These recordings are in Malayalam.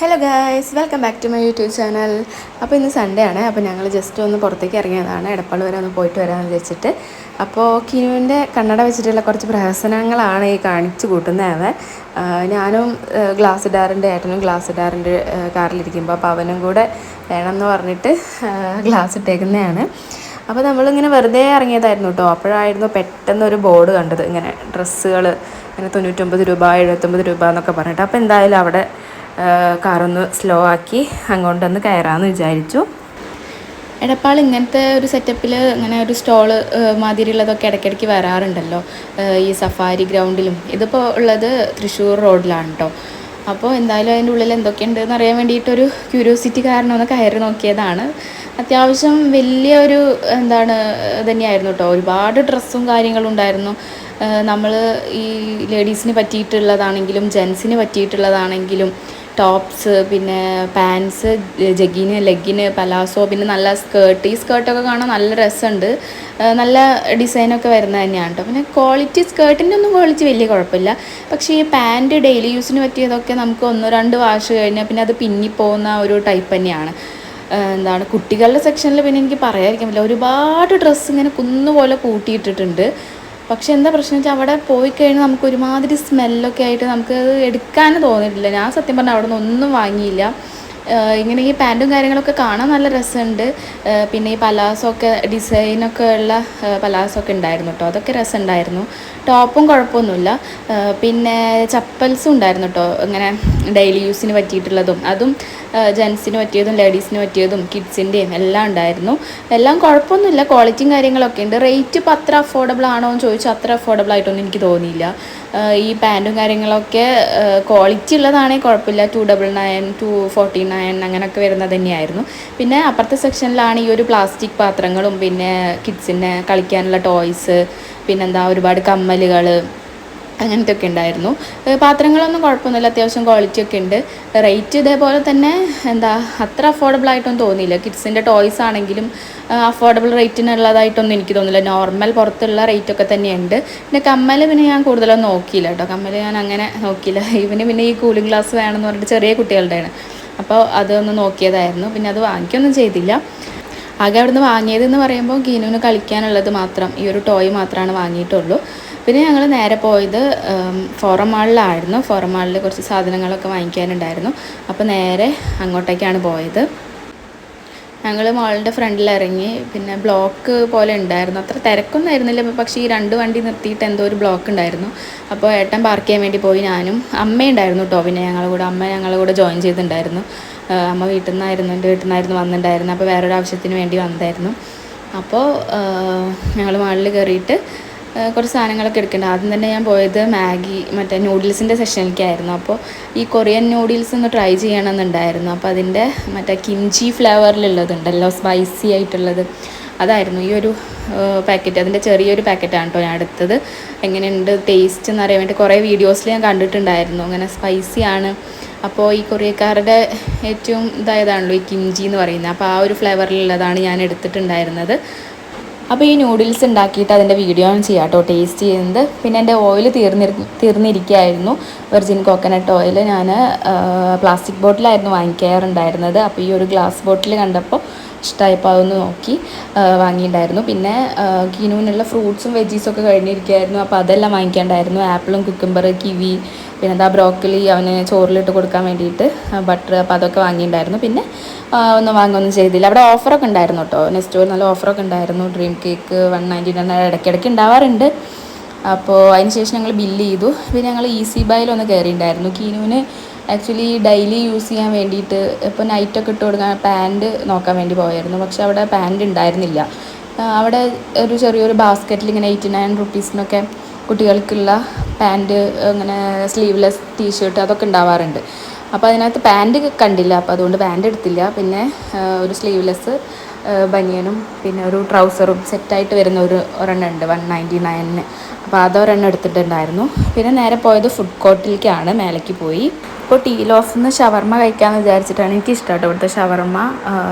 Hello guys welcome back to my YouTube channel അപ്പോൾ ഇന്ന് സൺഡേ ആണ്. അപ്പോൾ ഞങ്ങൾ ജസ്റ്റ് ഒന്ന് പുറത്തേക്ക് ഇറങ്ങിയതാണ്. എടപ്പാൾ വരെ ഒന്ന് പോയിട്ട് വരാമെന്ന് വെച്ചിട്ട് അപ്പോൾ കിനുവിന്റെ കണ്ണട വെച്ചിട്ടുള്ള കുറച്ച് പ്രഹസനങ്ങളാണ് ഈ കാണിച്ചു കൂട്ടുന്നത് അവൻ. ഞാനും ഗ്ലാസ് ഇടാറുണ്ട് ഏട്ടനും ഗ്ലാസ് ഇടാറുണ്ട് ആ, കാറിലിരിക്കുമ്പോൾ. അപ്പോൾ അവനും കൂടെ വേണമെന്ന് പറഞ്ഞിട്ട് ഗ്ലാസ് ഇട്ടേക്കുന്നതാണ്. അപ്പോൾ നമ്മളിങ്ങനെ വെറുതെ ഇറങ്ങിയതായിരുന്നു കേട്ടോ. അപ്പോഴായിരുന്നു പെട്ടെന്ന് ഒരു ബോർഡ് കണ്ടത്. ഇങ്ങനെ ഡ്രസ്സുകൾ ഇങ്ങനെ തൊണ്ണൂറ്റൊമ്പത് രൂപ എഴുപത്തൊമ്പത് രൂപ എന്നൊക്കെ പറഞ്ഞിട്ട്. അപ്പോൾ എന്തായാലും അവിടെ കാറൊന്ന് സ്ലോ ആക്കി അങ്ങോട്ടൊന്ന് കയറാമെന്ന് വിചാരിച്ചു. എടപ്പാൾ ഇങ്ങനത്തെ ഒരു സെറ്റപ്പിൽ ഇങ്ങനെ ഒരു സ്റ്റോൾ മാതിരിയുള്ളതൊക്കെ ഇടയ്ക്കിടയ്ക്ക് വരാറുണ്ടല്ലോ. ഈ സഫാരി ഗ്രൗണ്ടിലും. ഇതിപ്പോൾ ഉള്ളത് തൃശ്ശൂർ റോഡിലാണ് കേട്ടോ അപ്പോൾ എന്തായാലും അതിന്റെ ഉള്ളിൽ എന്തൊക്കെയുണ്ടെന്ന് അറിയാൻ വേണ്ടിയിട്ടൊരു ക്യൂരിയോസിറ്റി കാരണം ഒന്ന് കയറി നോക്കിയതാണ്. അത്യാവശ്യം വലിയൊരു എന്താണ് തന്നെയായിരുന്നു കേട്ടോ ഒരുപാട് ഡ്രസ്സും കാര്യങ്ങളും ഉണ്ടായിരുന്നു. നമ്മൾ ഈ ലേഡീസിന് പറ്റിയിട്ടുള്ളതാണെങ്കിലും ജെൻസിന് പറ്റിയിട്ടുള്ളതാണെങ്കിലും ടോപ്സ് പിന്നെ പാൻസ് ജഗിന് ലെഗിന് പലാസോ പിന്നെ നല്ല സ്കേർട്ട് ഈ സ്കേർട്ടൊക്കെ കാണാൻ നല്ല രസമുണ്ട്. നല്ല ഡിസൈനൊക്കെ വരുന്നത് തന്നെയാണ് കേട്ടോ പിന്നെ ക്വാളിറ്റി സ്കേർട്ടിന്റെ ഒന്നും ക്വാളിറ്റി വലിയ കുഴപ്പമില്ല. പക്ഷേ ഈ പാന്റ് ഡെയിലി യൂസിന് പറ്റിയതൊക്കെ നമുക്ക് ഒന്നോ രണ്ട് വാഷ് കഴിഞ്ഞാൽ പിന്നെ അത് പിന്നിപ്പോകുന്ന ഒരു ടൈപ്പ് തന്നെയാണ്. എന്താണ് കുട്ടികളുടെ സെക്ഷനിൽ പിന്നെ എനിക്ക് പറയാതിരിക്കാൻ പറ്റില്ല. ഒരുപാട് ഡ്രസ്സ് ഇങ്ങനെ കുന്നുപോലെ കൂട്ടിയിട്ടിട്ടുണ്ട്. പക്ഷെ എന്താ പ്രശ്നം വെച്ചാൽ അവിടെ പോയി കഴിഞ്ഞാൽ നമുക്ക് ഒരുമാതിരി സ്മെല്ലൊക്കെ ആയിട്ട് നമുക്ക് എടുക്കാൻ തോന്നിയിട്ടില്ല. ഞാൻ സത്യം പറഞ്ഞാൽ അവിടെ നിന്ന് ഒന്നും വാങ്ങിയില്ല. ഇങ്ങനെ ഈ പാന്റും കാര്യങ്ങളൊക്കെ കാണാൻ നല്ല രസമുണ്ട്. പിന്നെ ഈ പലാസൊക്കെ ഡിസൈനൊക്കെ ഉള്ള പലാസൊക്കെ ഉണ്ടായിരുന്നു കേട്ടോ അതൊക്കെ രസമുണ്ടായിരുന്നു. ടോപ്പും കുഴപ്പമൊന്നുമില്ല. പിന്നെ ചപ്പൽസും ഉണ്ടായിരുന്നു കേട്ടോ ഇങ്ങനെ ഡെയിലി യൂസിന് പറ്റിയിട്ടുള്ളതും അതും ജെൻസിന് പറ്റിയതും ലേഡീസിന് പറ്റിയതും കിഡ്സിന്റെയും എല്ലാം ഉണ്ടായിരുന്നു. എല്ലാം കുഴപ്പമൊന്നുമില്ല. ക്വാളിറ്റിയും കാര്യങ്ങളൊക്കെ ഉണ്ട്. റേറ്റ് ഇപ്പോൾ അത്ര അഫോർഡബിൾ ആണോ എന്ന് ചോദിച്ചാൽ അത്ര അഫോർഡബിൾ ആയിട്ടൊന്നും എനിക്ക് തോന്നിയില്ല. ഈ പാന്റും കാര്യങ്ങളൊക്കെ ക്വാളിറ്റി ഉള്ളതാണെങ്കിൽ കുഴപ്പമില്ല. Two double nine two forty nine അങ്ങനെയൊക്കെ വരുന്നത് തന്നെയായിരുന്നു. പിന്നെ അപ്പുറത്തെ സെക്ഷനിലാണ് ഈ ഒരു പ്ലാസ്റ്റിക് പാത്രങ്ങളും പിന്നെ കിഡ്സിന് കളിക്കാനുള്ള ടോയ്സ് പിന്നെന്താ ഒരുപാട് കമ്മലുകൾ അങ്ങനത്തെ ഒക്കെ ഉണ്ടായിരുന്നു പാത്രങ്ങളൊന്നും കുഴപ്പമൊന്നുമില്ല. അത്യാവശ്യം ക്വാളിറ്റി ഒക്കെ ഉണ്ട്. റേറ്റ് ഇതേപോലെ തന്നെ എന്താ അത്ര അഫോർഡബിൾ ആയിട്ടൊന്നും തോന്നിയില്ല. കിഡ്സിന്റെ ടോയ്സ് ആണെങ്കിലും അഫോർഡബിൾ റേറ്റിനുള്ളതായിട്ടൊന്നും എനിക്ക് തോന്നില്ല നോർമൽ പുറത്തുള്ള റേറ്റ് ഒക്കെ തന്നെയുണ്ട്. പിന്നെ കമ്മൽ പിന്നെ ഞാൻ കൂടുതലൊന്നും നോക്കിയില്ല കേട്ടോ. കമ്മൽ ഞാൻ അങ്ങനെ നോക്കിയില്ല. ഇവന് പിന്നെ ഈ കൂളിംഗ് ഗ്ലാസ് വേണമെന്ന് പറഞ്ഞിട്ട് ചെറിയ കുട്ടികളുടെയാണ്. അപ്പോൾ അതൊന്ന് നോക്കിയതായിരുന്നു. പിന്നെ അത് വാങ്ങിക്കൊന്നും ചെയ്തില്ല. ആകെ അവിടുന്ന് വാങ്ങിയതെന്ന് പറയുമ്പോൾ ഗീനുവിന് കളിക്കാനുള്ളത് മാത്രം. ഈ ഒരു ടോയ് മാത്രമാണ് വാങ്ങിയിട്ടുള്ളൂ. പിന്നെ ഞങ്ങൾ നേരെ പോയത് ഫോറം മാളിലായിരുന്നു ഫോറം മാളിൽ കുറച്ച് സാധനങ്ങളൊക്കെ വാങ്ങിക്കാനുണ്ടായിരുന്നു. അപ്പോൾ നേരെ അങ്ങോട്ടേക്കാണ് പോയത്. ഞങ്ങൾ മാളിന്റെ ഫ്രണ്ടിൽ ഇറങ്ങി പിന്നെ ബ്ലോക്ക് പോലെ ഉണ്ടായിരുന്നു. അത്ര തിരക്കൊന്നും ആയിരുന്നില്ല. പക്ഷേ ഈ രണ്ട് വണ്ടി നിർത്തിയിട്ട് എന്തോ ഒരു ബ്ലോക്ക് ഉണ്ടായിരുന്നു. അപ്പോൾ ഏട്ടൻ പാർക്ക് ചെയ്യാൻ വേണ്ടി പോയി. ഞാനും അമ്മയുണ്ടായിരുന്നു കേട്ടോ പിന്നെ ഞങ്ങളുടെ കൂടെ അമ്മ ഞങ്ങളുടെ കൂടെ ജോയിൻ ചെയ്തിട്ടുണ്ടായിരുന്നു. അമ്മ വീട്ടിൽ നിന്നായിരുന്നു എന്റെ വീട്ടിൽ നിന്നായിരുന്നു വന്നിട്ടുണ്ടായിരുന്നു അപ്പോൾ വേറൊരു ആവശ്യത്തിന് വേണ്ടി വന്നതായിരുന്നു. അപ്പോൾ ഞങ്ങൾ മാളിൽ കയറിയിട്ട് കുറച്ച് സാധനങ്ങളൊക്കെ എടുക്കേണ്ട. ആദ്യം തന്നെ ഞാൻ പോയത് മാഗി മറ്റേ നൂഡിൽസിന്റെ സെഷനിലേക്കായിരുന്നു. അപ്പോൾ ഈ കൊറിയൻ നൂഡിൽസ് ഒന്ന് ട്രൈ ചെയ്യണമെന്നുണ്ടായിരുന്നു. അപ്പോൾ അതിന്റെ മറ്റേ കിംചി ഫ്ലേവറിലുള്ളതുണ്ടല്ലോ സ്പൈസി ആയിട്ടുള്ളത്. അതായിരുന്നു ഈ ഒരു പാക്കറ്റ്. അതിന്റെ ചെറിയൊരു പാക്കറ്റാണ് കേട്ടോ ഞാൻ എടുത്തത്. എങ്ങനെയുണ്ട് ടേസ്റ്റ് എന്ന് അറിയാൻ വേണ്ടി കുറേ വീഡിയോസിൽ ഞാൻ കണ്ടിട്ടുണ്ടായിരുന്നു. അങ്ങനെ സ്പൈസി ആണ്. അപ്പോൾ ഈ കൊറിയക്കാരുടെ ഏറ്റവും ഇതായതാണല്ലോ ഈ കിംജി എന്ന് പറയുന്നത്. അപ്പോൾ ആ ഒരു ഫ്ലേവറിലുള്ളതാണ് ഞാൻ എടുത്തിട്ടുണ്ടായിരുന്നത്. അപ്പോൾ ഈ നൂഡിൽസ് ഉണ്ടാക്കിയിട്ട് അതിന്റെ വീഡിയോ ഞാൻ ചെയ്യാം കേട്ടോ ടേസ്റ്റ് ചെയ്യുന്നത്. പിന്നെ എന്റെ ഓയിൽ തീർന്നിരി തീർന്നിരിക്കുകയായിരുന്നു. വെർജിൻ കോക്കനട്ട് ഓയിൽ ഞാൻ പ്ലാസ്റ്റിക് ബോട്ടിലായിരുന്നു വാങ്ങിക്കാറുണ്ടായിരുന്നത്. അപ്പോൾ ഈ ഒരു ഗ്ലാസ് ബോട്ടിൽ കണ്ടപ്പോൾ ഇഷ്ടമായപ്പോൾ അതൊന്ന് നോക്കി വാങ്ങിയിട്ടുണ്ടായിരുന്നു. പിന്നെ കിനുവിനുള്ള ഫ്രൂട്ട്സും വെജീസും ഒക്കെ കഴിഞ്ഞിരിക്കുകയായിരുന്നു. അപ്പോൾ അതെല്ലാം വാങ്ങിക്കാണ്ടായിരുന്നു. ആപ്പിളും കുക്കുംബർ കിവി പിന്നെ എന്താ ബ്രോക്കലി അവന് ചോറിലിട്ട് കൊടുക്കാൻ വേണ്ടിയിട്ട് ബട്ടർ അപ്പോൾ അതൊക്കെ വാങ്ങിയിട്ടുണ്ടായിരുന്നു. പിന്നെ ഒന്നും വാങ്ങുകയൊന്നും ചെയ്തില്ല. അവിടെ ഓഫറൊക്കെ ഉണ്ടായിരുന്നു കേട്ടോ. നെക്സ്റ്റ് നല്ല ഓഫറൊക്കെ ഉണ്ടായിരുന്നു. Dream cake one ninety nine ഇടയ്ക്കിടയ്ക്ക് ഉണ്ടാവാറുണ്ട്. അപ്പോൾ അതിന് ശേഷം ഞങ്ങൾ ബില്ല് ചെയ്തു. പിന്നെ ഞങ്ങൾ ഈസി ബൈയിലൊന്ന് കയറിയിട്ടുണ്ടായിരുന്നു കീനുവിന് ആക്ച്വലി ഡെയിലി യൂസ് ചെയ്യാൻ വേണ്ടിയിട്ട് ഇപ്പോൾ നൈറ്റൊക്കെ ഇട്ട് കൊടുക്കാൻ പാന്റ് നോക്കാൻ വേണ്ടി പോയായിരുന്നു. പക്ഷെ അവിടെ പാന്റ് ഉണ്ടായിരുന്നില്ല. അവിടെ ഒരു ചെറിയൊരു ബാസ്ക്കറ്റിൽ ഇങ്ങനെ എയ്റ്റി നയൻ റുപ്പീസിനൊക്കെ കുട്ടികൾക്കുള്ള പാന്റ് അങ്ങനെ സ്ലീവ്ലെസ് ടീഷർട്ട് അതൊക്കെ ഉണ്ടാവാറുണ്ട്. അപ്പോൾ അതിനകത്ത് പാന്റ് കണ്ടില്ല. അപ്പോൾ അതുകൊണ്ട് പാന്റ് എടുത്തില്ല. പിന്നെ ഒരു സ്ലീവ്ലെസ് ബനിയനും പിന്നെ ഒരു ട്രൗസറും സെറ്റായിട്ട് വരുന്ന ഒരു ഒരെണ്ണം ഉണ്ട് വൺ നയന്റി നയനിന്. അപ്പോൾ അതൊരെണ്ണം എടുത്തിട്ടുണ്ടായിരുന്നു. പിന്നെ നേരെ പോയത് ഫുഡ് കോർട്ടിലേക്കാണ് മേലേക്ക് പോയി. ഇപ്പോൾ ടീ ലോഫിൽ നിന്ന് ഷവർമ്മ കഴിക്കാമെന്ന് വിചാരിച്ചിട്ടാണ് എനിക്ക് ഇഷ്ടമായിട്ട് ഇവിടുത്തെ ഷവർമ്മ.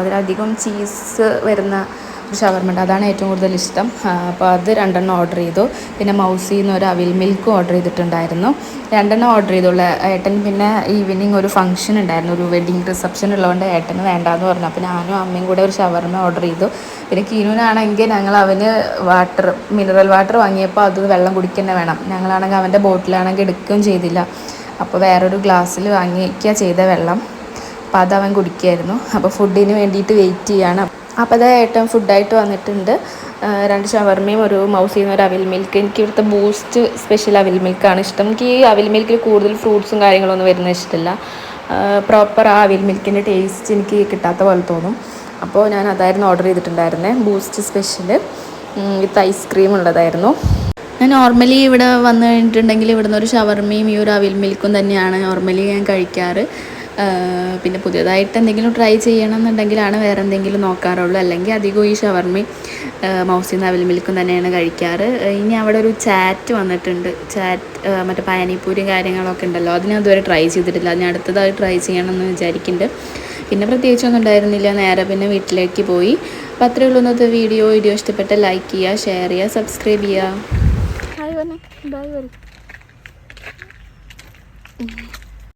അതിലധികം ചീസ് വരുന്ന ഷവർമ അതാണ് ഏറ്റവും കൂടുതൽ ഇഷ്ടം. അപ്പോൾ അത് രണ്ടെണ്ണം ഓർഡർ ചെയ്തു. പിന്നെ മൗസിൽ നിന്ന് ഒരു അവിൽ മിൽക്കും ഓർഡർ ചെയ്തിട്ടുണ്ടായിരുന്നു. രണ്ടെണ്ണം ഓർഡർ ചെയ്തുള്ള. ഏട്ടൻ പിന്നെ ഈവനിങ് ഒരു ഫംഗ്ഷൻ ഉണ്ടായിരുന്നു. ഒരു വെഡിങ് റിസപ്ഷൻ ഉള്ളതുകൊണ്ട് ഏട്ടന് വേണ്ടാന്ന് പറഞ്ഞു. അപ്പോൾ ഞാനും അമ്മയും കൂടെ ഒരു ഷവർമ ഓർഡർ ചെയ്തു. പിന്നെ കീനുവിനാണെങ്കിൽ ഞങ്ങൾ അവന് വാട്ടർ മിനറൽ വാട്ടർ വാങ്ങിയപ്പോൾ അത് വെള്ളം കുടിക്കുന്ന വേണം. ഞങ്ങളാണെങ്കിൽ അവന്റെ ബോട്ടിലാണെങ്കിൽ എടുക്കുകയും ചെയ്തില്ല. അപ്പോൾ വേറൊരു ഗ്ലാസ്സിൽ വാങ്ങിക്കുക ചെയ്ത വെള്ളം. അപ്പോൾ അത് അവൻ കുടിക്കുമായിരുന്നു അപ്പോൾ ഫുഡിന് വേണ്ടിയിട്ട് വെയിറ്റ് ചെയ്യാണ്. അപ്പോൾ അത് ഏട്ടൻ ഫുഡായിട്ട് വന്നിട്ടുണ്ട്. രണ്ട് ഷവർമയും ഒരു മൗസിൽ നിന്ന് ഒരു അവിൽ മിൽക്ക് എനിക്ക് ഇവിടുത്തെ ബൂസ്റ്റ് സ്പെഷ്യൽ അവിൽ മിൽക്കാണ് ഇഷ്ടം. എനിക്ക് ഈ അവിൽ മിൽക്കിൽ കൂടുതൽ ഫ്രൂട്ട്സും കാര്യങ്ങളൊന്നും വരുന്ന ഇഷ്ടമില്ല പ്രോപ്പർ ആ അവിൽ മിൽക്കിന്റെ ടേസ്റ്റ് എനിക്ക് കിട്ടാത്ത പോലെ തോന്നും. അപ്പോൾ ഞാൻ അതായിരുന്നു ഓർഡർ ചെയ്തിട്ടുണ്ടായിരുന്നത് ബൂസ്റ്റ് സ്പെഷ്യൽ വിത്ത് ഐസ്ക്രീം ഉള്ളതായിരുന്നു. ഞാൻ നോർമലി ഇവിടെ വന്നു കഴിഞ്ഞിട്ടുണ്ടെങ്കിൽ ഇവിടുന്ന് ഒരു ഷവർമയും ഈ ഒരു അവിൽ മിൽക്കും തന്നെയാണ് നോർമലി ഞാൻ കഴിക്കാറ്. പിന്നെ പുതിയതായിട്ട് എന്തെങ്കിലും ട്രൈ ചെയ്യണം എന്നുണ്ടെങ്കിലാണ് വേറെ എന്തെങ്കിലും നോക്കാറുള്ളൂ. അല്ലെങ്കിൽ അധികവും ഈ ഷവർമി മൗസിന്ന് അവൽ മിൽക്കും തന്നെയാണ് കഴിക്കാറ്. ഇനി അവിടെ ഒരു ചാറ്റ് വന്നിട്ടുണ്ട്. ചാറ്റ് മറ്റേ പാനിപ്പൂരിയും കാര്യങ്ങളൊക്കെ ഉണ്ടല്ലോ. അത് ഞാൻ ഇതുവരെ ട്രൈ ചെയ്തിട്ടില്ല. ഞാൻ അടുത്തതായി ട്രൈ ചെയ്യണം എന്ന് വിചാരിക്കുന്നുണ്ട്. പിന്നെ പ്രത്യേകിച്ചൊന്നും ഉണ്ടായിരുന്നില്ല. നേരെ പിന്നെ വീട്ടിലേക്ക് പോയി. അപ്പോൾ അത്രയേ ഉള്ളൂ ഇന്നത്തെ വീഡിയോ വീഡിയോ ഇഷ്ടപ്പെട്ട ലൈക്ക് ചെയ്യുക ഷെയർ ചെയ്യുക സബ്സ്ക്രൈബ് ചെയ്യുക.